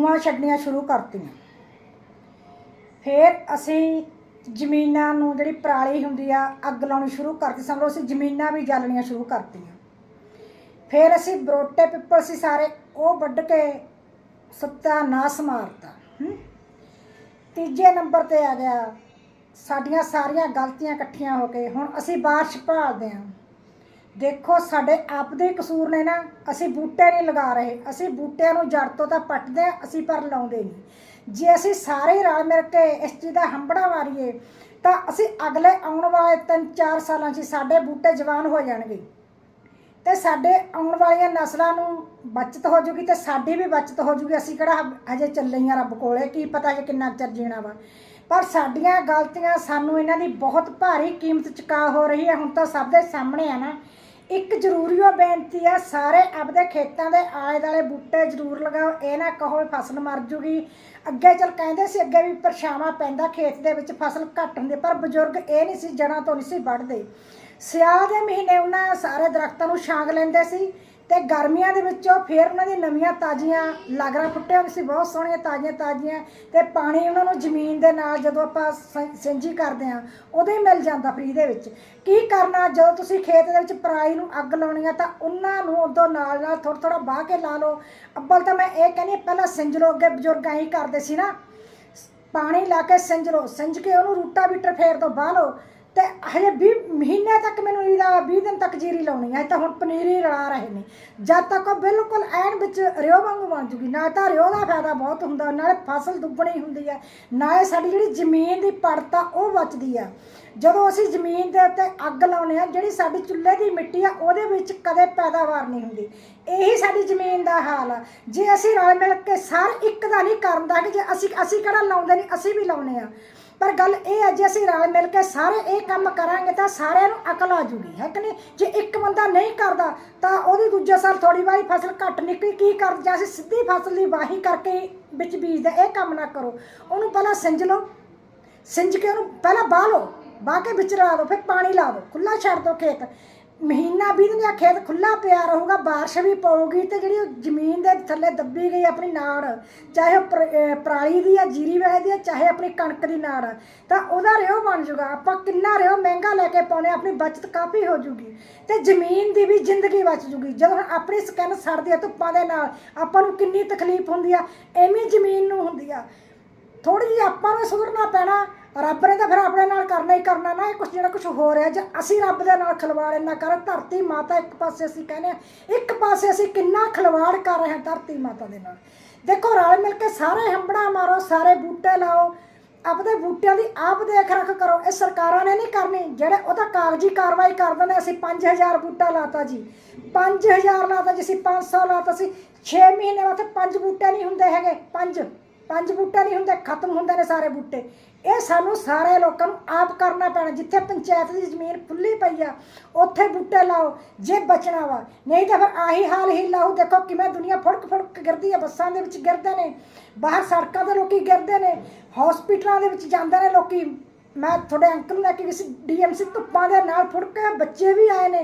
ਧੂਆਂ ਛੱਡਣੀਆਂ ਸ਼ੁਰੂ ਕਰਤੀਆਂ। ਫਿਰ ਅਸੀਂ ਜ਼ਮੀਨਾਂ ਨੂੰ ਜਿਹੜੀ ਪਰਾਲੀ ਹੁੰਦੀ ਆ, ਅੱਗ ਲਾਉਣੀ ਸ਼ੁਰੂ ਕਰਤੀ। ਸਮਝੋ ਅਸੀਂ ਜ਼ਮੀਨਾਂ ਵੀ ਜਾਲਣੀਆਂ ਸ਼ੁਰੂ ਕਰਤੀਆਂ। ਫਿਰ ਅਸੀਂ ਬਰੋਟੇ ਪਿੱਪਲ ਸੀ ਸਾਰੇ, ਉਹ ਵੱਢ ਕੇ ਸੱਤਿਆਨਾਸ਼ ਮਾਰਤਾ। ਹੂੰ। ਤੀਜੇ ਨੰਬਰ ਤੇ ਆ ਗਿਆ, ਸਾਡੀਆਂ ਸਾਰੀਆਂ ਗਲਤੀਆਂ ਇਕੱਠੀਆਂ ਹੋ ਕੇ ਹੁਣ ਅਸੀਂ ਬਾਰਿਸ਼ ਭਾਲਦੇ ਹਾਂ ਦੇਖੋ, ਸਾਡੇ ਆਪ ਦੇ ਕਸੂਰ ਨੇ ਨਾ, ਅਸੀਂ ਬੂਟੇ ਨਹੀਂ ਲਗਾ ਰਹੇ। ਅਸੀਂ ਬੂਟਿਆਂ ਨੂੰ ਜੜ ਤੋਂ ਤਾਂ ਪੱਟਦੇ ਹਾਂ, ਅਸੀਂ ਪਰ ਲਾਉਂਦੇ ਨਹੀਂ। ਜੇ ਅਸੀਂ ਸਾਰੇ ਰਲ ਮਿਲ ਕੇ ਇਸ ਚੀਜ਼ ਦਾ ਹੰਬੜਾ ਮਾਰੀਏ, ਤਾਂ ਅਸੀਂ ਅਗਲੇ ਆਉਣ ਵਾਲੇ 3-4 ਸਾਲਾਂ 'ਚ ਸਾਡੇ ਬੂਟੇ ਜਵਾਨ ਹੋ ਜਾਣਗੇ। ਤੇ ਸਾਡੇ ਆਉਣ ਵਾਲੀਆਂ ਨਸਲਾਂ ਨੂੰ ਬਚਤ ਹੋ ਜੂਗੀ ਤੇ ਸਾਡੀ ਵੀ ਬਚਤ ਹੋ ਜੂਗੀ। ਅਸੀਂ ਕਿਹੜਾ ਹਜੇ ਚੱਲੇ ਹੀ ਰੱਬ ਕੋਲੇ, ਕੀ ਪਤਾ ਜੇ ਕਿੰਨਾ ਕੁ ਚਿਰ ਜੀਣਾ ਵਾ। ਪਰ ਸਾਡੀਆਂ ਗਲਤੀਆਂ ਸਾਨੂੰ ਇਹਨਾਂ ਦੀ ਬਹੁਤ ਭਾਰੀ ਕੀਮਤ ਚੁਕਾ ਹੋ ਰਹੀ ਹੈ। ਹੁਣ ਤਾਂ ਸਭ ਦੇ ਸਾਹਮਣੇ ਆ ਨਾ ਇੱਕ ਜ਼ਰੂਰੀ ਉਹ ਬੇਨਤੀ ਆ, ਸਾਰੇ ਆਪਦੇ ਖੇਤਾਂ ਦੇ ਆਲੇ ਦਾਲੇ ਬੂਟੇ ਜ਼ਰੂਰ ਲਗਾਓ, ਇਹ ਨਾ ਕਹੋ ਵੀ ਫਸਲ ਮਰ ਜੂਗੀ। ਅੱਗੇ ਚਲ ਕਹਿੰਦੇ ਸੀ ਅੱਗੇ ਵੀ ਪਰਛਾਵਾਂ ਪੈਂਦਾ ਖੇਤ ਦੇ ਵਿੱਚ ਫਸਲ ਘੱਟ ਹੁੰਦੀ, ਪਰ ਬਜ਼ੁਰਗ ਇਹ ਨਹੀਂ ਸੀ ਜੜਾਂ ਤੋਂ ਨਹੀਂ ਸੀ ਵੱਢਦੇ। ਸਿਆਹ ਦੇ ਮਹੀਨੇ ਉਹਨਾਂ ਸਾਰੇ ਦਰਖਤਾਂ ਨੂੰ ਛਾਂਗ ਲੈਂਦੇ ਸੀ। ਤੇ ਗਰਮੀਆਂ ਦੇ ਵਿੱਚੋਂ ਫੇਰ ਉਹਨਾਂ ਦੀ ਨਵੀਆਂ ਤਾਜ਼ੀਆਂ ਲਾਗਰਾਂ ਫੁੱਟੇ ਸੀ, ਬਹੁਤ ਸੋਹਣੀਆਂ ਤਾਜ਼ੀਆਂ ਤਾਜ਼ੀਆਂ ਤੇ ਪਾਣੀ ਉਹਨਾਂ ਨੂੰ ਜ਼ਮੀਨ ਦੇ ਨਾਲ ਜਦੋਂ ਆਪਾਂ ਸ- ਸਿੰਜੀ ਕਰਦੇ ਆ ਉਦੋਂ ਹੀ ਮਿਲ ਜਾਂਦਾ ਫਰੀ ਦੇ ਵਿੱਚ। ਕੀ ਕਰਨਾ, ਜਦੋਂ ਤੁਸੀਂ ਖੇਤ ਦੇ ਵਿੱਚ ਪਰਾਲੀ ਨੂੰ ਅੱਗ ਲਾਉਣੀ ਆ ਤਾਂ ਉਹਨਾਂ ਨੂੰ ਉਦੋਂ ਨਾਲ ਨਾਲ ਥੋੜਾ ਥੋੜਾ ਬਾਹ ਕੇ ਲਾ ਲਓ। ਅੱਬਲ ਤਾਂ ਮੈਂ ਇਹ ਕਹਿੰਦੀ ਪਹਿਲਾਂ ਸਿੰਜ ਲੋ ਅੱਗੇ ਬਜ਼ੁਰਗ ਐਂ ਹੀ ਕਰਦੇ ਸੀ ਨਾ। ਪਾਣੀ ਲਾ ਕੇ ਸਿੰਜ ਲਓ, ਸਿੰਜ ਕੇ ਉਹਨੂੰ ਰੂਟਾ ਬੀਟਰ ਫੇਰ ਦੋ ਬਾਹ ਲਓ। ਤੇ ਹਜੇ 20 ਮਹੀਨੇ ਤੱਕ ਮੈਨੂੰ ਇਹਦਾ 20 ਦਿਨ ਤੱਕ ਜੀਰੀ ਲਾਉਣੀ ਹੈ ਤਾਂ ਹੁਣ ਪਨੀਰੀ ਰਲਾ ਰਹੇ ਨੇ। ਜਦ ਤੱਕ ਉਹ ਬਿਲਕੁਲ ਐਨ ਵਿੱਚ ਰਿਓ ਵਾਂਗੂ ਬਣ ਜੂਗੀ, ਨਾ ਤਾਂ ਰਿਓ ਦਾ ਫਾਇਦਾ ਬਹੁਤ ਹੁੰਦਾ, ਨਾਲੇ ਫਸਲ ਦੁੱਗਣੀ ਹੁੰਦੀ ਹੈ ਨਾਲੇ ਸਾਡੀ ਜਿਹੜੀ ਜ਼ਮੀਨ ਦੀ ਪੜਤ ਆ, ਉਹ ਬਚਦੀ ਆ। ਜਦੋਂ ਅਸੀਂ ਜ਼ਮੀਨ ਦੇ ਉੱਤੇ ਅੱਗ ਲਾਉਨੇ ਆ, ਜਿਹੜੀ ਸਾਡੀ ਚੁੱਲ੍ਹੇ ਦੀ ਮਿੱਟੀ ਆ, ਉਹਦੇ ਵਿੱਚ ਕਦੇ ਪੈਦਾਵਾਰ ਨਹੀਂ ਹੁੰਦੀ। ਇਹੀ ਸਾਡੀ ਜ਼ਮੀਨ ਦਾ ਹਾਲ ਆ। ਜੇ ਅਸੀਂ ਰਲ ਮਿਲ ਕੇ ਸਾਰ ਇੱਕ ਦਾ ਨਹੀਂ ਕਰਨ ਦਾ ਕਿ ਜੇ ਅਸੀਂ ਅਸੀਂ ਕਿਹੜਾ ਲਾਉਂਦੇ ਨਹੀਂ, ਅਸੀਂ ਵੀ ਲਾਉਨੇ ਆ। ਪਰ ਗੱਲ ਇਹ ਹੈ, ਜੇ ਅਸੀਂ ਰਲ ਮਿਲ ਕੇ ਸਾਰੇ ਇਹ ਕੰਮ ਕਰਾਂਗੇ ਤਾਂ ਸਾਰਿਆਂ ਨੂੰ ਅਕਲ ਆ ਜੂਗੀ, ਹੈ ਕਿ ਨਹੀਂ? ਜੇ ਇੱਕ ਬੰਦਾ ਨਹੀਂ ਕਰਦਾ, ਤਾਂ ਉਹਦੀ ਦੂਜੇ ਸਾਲ ਥੋੜੀ ਵਾਰੀ ਫਸਲ ਘੱਟ ਨਿਕਲੀ, ਕੀ ਕਰ, ਜਾਂ ਅਸੀਂ ਸਿੱਧੀ ਫਸਲ ਦੀ ਵਾਹੀ ਕਰਕੇ ਵਿੱਚ ਬੀਜਦੇ, ਇਹ ਕੰਮ ਨਾ ਕਰੋ। ਉਹਨੂੰ ਪਹਿਲਾਂ ਸਿੰਜ ਲਓ, ਸਿੰਜ ਕੇ ਉਹਨੂੰ ਪਹਿਲਾਂ ਬਾਹ ਲਓ, ਬਾਹ ਕੇ ਵਿੱਚ ਲਾ ਦਿਓ, ਫਿਰ ਪਾਣੀ ਲਾ ਦਿਓ ਖੁੱਲਾ ਛੱਡ ਦਿਓ ਖੇਤ। ਮਹੀਨਾ ਵੀਹ ਦਿਨ ਦਾ ਖੇਤ ਖੁੱਲਾ ਪਿਆ ਰਹੂਗਾ ਬਾਰਿਸ਼ ਵੀ ਪਊਗੀ ਤੇ ਜਿਹੜੀ ਉਹ ਜ਼ਮੀਨ ਦੇ ਥੱਲੇ ਦੱਬੀ ਗਈ ਆਪਣੀ ਨਾੜ ਚਾਹੇ ਉਹ ਪਰ- ਅਹ ਪਰਾਲੀ ਦੀ ਆ ਜੀਰੀ ਵੇਲੇ ਦੀ ਆ ਚਾਹੇ ਆਪਣੀ ਕਣਕ ਦੀ ਨਾੜ ਆ, ਤਾਂ ਉਹਦਾ ਰਿਓ ਬਣ ਜਾਊਗਾ ਆਪਾਂ ਕਿੰਨਾ ਰਿਓ ਮਹਿੰਗਾ ਲੈ ਕੇ ਪਾਉਣੇ ਆਪਣੀ ਬਚਤ ਕਾਫੀ ਹੋ ਜੂਗੀ ਤੇ ਜ਼ਮੀਨ ਦੀ ਵੀ ਜ਼ਿੰਦਗੀ ਬਚ ਜੂਗੀ। ਜਦੋਂ ਹੁਣ ਆਪਣੀ ਸਕਿਨ ਸੜਦੀ ਆ ਧੁੱਪਾਂ ਦੇ ਨਾਲ ਆਪਾਂ ਨੂੰ ਕਿੰਨੀ ਤਕਲੀਫ ਹੁੰਦੀ ਆ ਐਵੇਂ ਜ਼ਮੀਨ ਨੂੰ ਹੁੰਦੀ ਆ। ਥੋੜੀ ਜਿਹੀ ਆਪਾਂ ਨੂੰ ਸੁਧਰਨਾ ਪੈਣਾ ਰੱਬ ਨੇ ਤਾਂ ਫਿਰ ਆਪਣੇ ਨਾਲ ਕਰਨਾ ਹੀ ਕਰਨਾ ਨਾ, ਇਹ ਕੁਛ ਜਿਹੜਾ ਕੁਝ ਹੋ ਰਿਹਾ ਜੇ ਅਸੀਂ ਰੱਬ ਦੇ ਨਾਲ ਖਿਲਵਾੜ ਇੰਨਾ ਕਰ, ਧਰਤੀ ਮਾਤਾ ਇੱਕ ਪਾਸੇ ਅਸੀਂ ਕਹਿੰਦੇ ਹਾਂ, ਇੱਕ ਪਾਸੇ ਅਸੀਂ ਕਿੰਨਾ ਖਿਲਵਾੜ ਕਰ ਰਹੇ ਹਾਂ ਧਰਤੀ ਮਾਤਾ ਦੇ ਨਾਲ। ਦੇਖੋ ਰਲ ਮਿਲ ਕੇ ਸਾਰੇ ਹੰਬੜਾ ਮਾਰੋ, ਸਾਰੇ ਬੂਟੇ ਲਾਓ, ਆਪਦੇ ਬੂਟਿਆਂ ਦੀ ਆਪ ਦੇਖ ਰੱਖ ਕਰੋ, ਇਹ ਸਰਕਾਰਾਂ ਨੇ ਨਹੀਂ ਕਰਨੀ, ਜਿਹੜੇ ਉਹਦਾ ਕਾਗਜ਼ੀ ਕਾਰਵਾਈ ਕਰ ਦਿੰਦੇ, ਅਸੀਂ 5000 ਬੂਟਾ ਲਾਤਾ ਜੀ। 5000 ਲਾਤਾ ਜੀ, ਅਸੀਂ 500 ਲਾਤਾ ਸੀ 6 ਮਹੀਨੇ ਬਾਅਦ ਪੰਜ ਬੂਟੇ ਨਹੀਂ ਹੁੰਦੇ ਹੈਗੇ, ਪੰਜ। ਪੰਜ ਬੂਟੇ ਨਹੀਂ ਹੁੰਦੇ, ਖਤਮ ਹੁੰਦੇ ਨੇ ਸਾਰੇ ਬੂਟੇ। ਇਹ ਸਾਨੂੰ ਸਾਰੇ ਲੋਕਾਂ ਨੂੰ ਆਪ ਕਰਨਾ ਪੈਣਾ। ਜਿੱਥੇ ਪੰਚਾਇਤ ਦੀ ਜ਼ਮੀਨ ਖੁੱਲੀ ਪਈ ਆ, ਉੱਥੇ ਬੂਟੇ ਲਾਓ, ਜੇ ਬਚਣਾ ਵਾ। ਨਹੀਂ ਤਾਂ ਫਿਰ ਆਹੀ ਹਾਲ ਹੀ ਲਾਓ। ਦੇਖੋ ਕਿਵੇਂ ਦੁਨੀਆ ਫੁੜਕ ਫੁੜਕ ਗਿਰਦੀ ਆ, ਬੱਸਾਂ ਦੇ ਵਿੱਚ ਗਿਰਦੇ ਨੇ। ਬਾਹਰ ਸੜਕਾਂ ਤੇ ਲੋਕੀ ਗਿਰਦੇ ਨੇ। ਹਸਪੀਟਲਾਂ ਦੇ ਵਿੱਚ ਜਾਂਦੇ ਨੇ ਲੋਕੀ। ਮੈਂ ਤੁਹਾਡੇ ਅੰਕਲ ਨੂੰ ਲੈ ਕੇ ਕਿਸੇ ਡੀਐਮਸੀ ਧੁੱਪਾਂ ਦੇ ਨਾਲ ਫੁੜਕ ਬੱਚੇ ਵੀ ਆਏ ਨੇ।